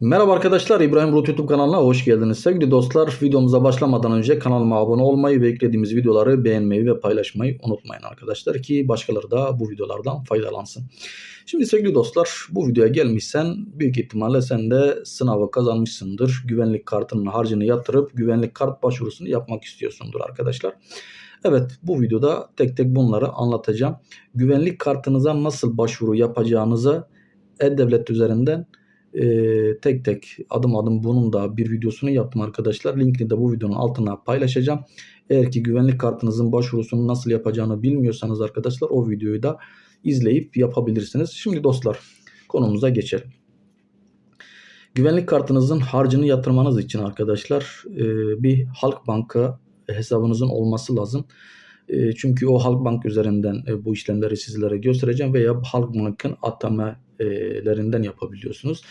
Merhaba arkadaşlar İbrahim Bulut YouTube kanalına hoş geldiniz. Sevgili dostlar videomuza başlamadan önce kanalıma abone olmayı ve eklediğimiz videoları beğenmeyi ve paylaşmayı unutmayın arkadaşlar ki başkaları da bu videolardan faydalansın. Şimdi sevgili dostlar bu videoya gelmişsen büyük ihtimalle sen de sınavı kazanmışsındır. Güvenlik kartının harcını yatırıp güvenlik kart başvurusunu yapmak istiyorsundur arkadaşlar. Evet bu videoda tek tek bunları anlatacağım. Güvenlik kartınıza nasıl başvuru yapacağınızı e-devlet üzerinden e, tek tek adım adım bunun da bir videosunu yaptım arkadaşlar. Linkini de bu videonun altına paylaşacağım. Eğer ki güvenlik kartınızın başvurusunu nasıl yapacağını bilmiyorsanız arkadaşlar o videoyu da izleyip yapabilirsiniz. Şimdi dostlar konumuza geçelim. Güvenlik kartınızın harcını yatırmanız için arkadaşlar e, bir Halkbanka hesabınızın olması lazım. E, çünkü o Halkbank üzerinden e, bu işlemleri sizlere göstereceğim veya Halkbank'ın atamelerinden yapabiliyorsunuz.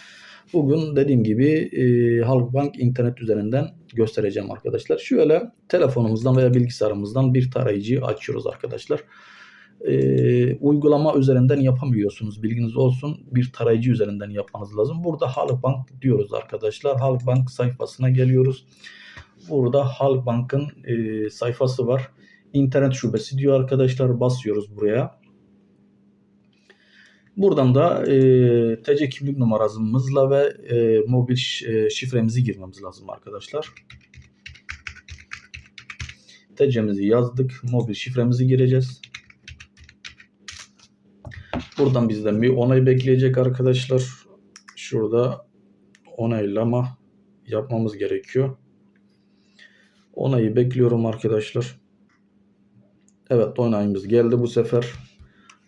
Bugün dediğim gibi e, Halkbank internet üzerinden göstereceğim arkadaşlar. Şöyle telefonumuzdan veya bilgisayarımızdan bir tarayıcıyı açıyoruz arkadaşlar. E, uygulama üzerinden yapamıyorsunuz. Bilginiz olsun. Bir tarayıcı üzerinden yapmanız lazım. Burada Halkbank diyoruz arkadaşlar. Halkbank sayfasına geliyoruz. Burada Halkbank'ın e, sayfası var. İnternet şubesi diyor arkadaşlar. Basıyoruz buraya. Buradan da e, TC kimlik numaramızla ve e, mobil e, şifremizi girmemiz lazım arkadaşlar. TC'mizi yazdık. Mobil şifremizi gireceğiz. Buradan bizden bir onay bekleyecek arkadaşlar. Şurada onaylama yapmamız gerekiyor. Onayı bekliyorum arkadaşlar. Evet onayımız geldi bu sefer.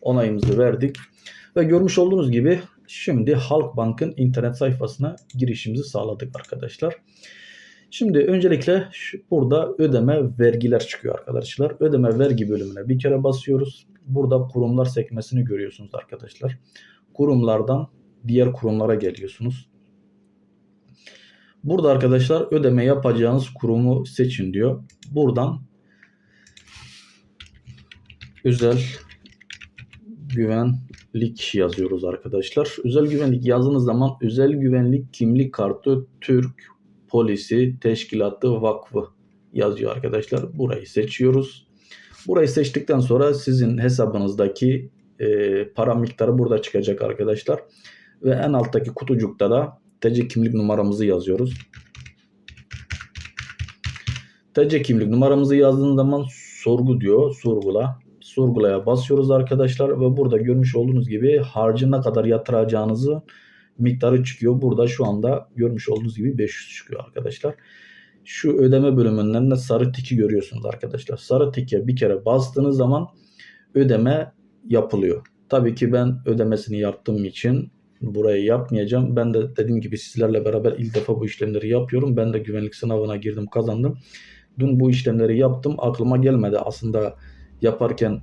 Onayımızı verdik. Ve görmüş olduğunuz gibi şimdi Halkbank'ın internet sayfasına girişimizi sağladık arkadaşlar. Şimdi öncelikle burada ödeme vergiler çıkıyor arkadaşlar. Ödeme vergi bölümüne bir kere basıyoruz. Burada kurumlar sekmesini görüyorsunuz arkadaşlar. Kurumlardan diğer kurumlara geliyorsunuz. Burada arkadaşlar ödeme yapacağınız kurumu seçin diyor. Buradan özel güvenlik yazıyoruz arkadaşlar. Özel güvenlik yazdığınız zaman özel güvenlik kimlik kartı Türk polisi teşkilatı vakfı yazıyor arkadaşlar. Burayı seçiyoruz. Burayı seçtikten sonra sizin hesabınızdaki e, para miktarı burada çıkacak arkadaşlar. Ve en alttaki kutucukta da TC kimlik numaramızı yazıyoruz. TC kimlik numaramızı yazdığınız zaman sorgu diyor. Sorgula. Sorgulaya basıyoruz arkadaşlar ve burada görmüş olduğunuz gibi harcı ne kadar yatıracağınızı miktarı çıkıyor. Burada şu anda görmüş olduğunuz gibi 500 çıkıyor arkadaşlar. Şu ödeme bölümünden de sarı tiki görüyorsunuz arkadaşlar. Sarı tike bir kere bastığınız zaman ödeme yapılıyor. Tabii ki ben ödemesini yaptığım için burayı yapmayacağım. Ben de dediğim gibi sizlerle beraber ilk defa bu işlemleri yapıyorum. Ben de güvenlik sınavına girdim kazandım. Dün bu işlemleri yaptım. Aklıma gelmedi aslında yaparken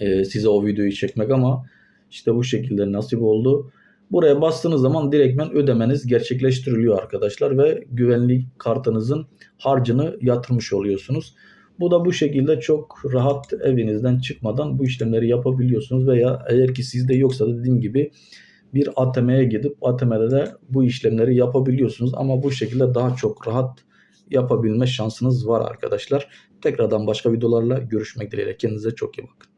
e, size o videoyu çekmek ama işte bu şekilde nasip oldu. Buraya bastığınız zaman direktmen ödemeniz gerçekleştiriliyor arkadaşlar ve güvenlik kartınızın harcını yatırmış oluyorsunuz. Bu da bu şekilde çok rahat evinizden çıkmadan bu işlemleri yapabiliyorsunuz veya eğer ki sizde yoksa da dediğim gibi bir ATM'ye gidip ATM'de de bu işlemleri yapabiliyorsunuz ama bu şekilde daha çok rahat yapabilme şansınız var arkadaşlar. Tekrardan başka videolarla görüşmek dileğiyle. Kendinize çok iyi bakın.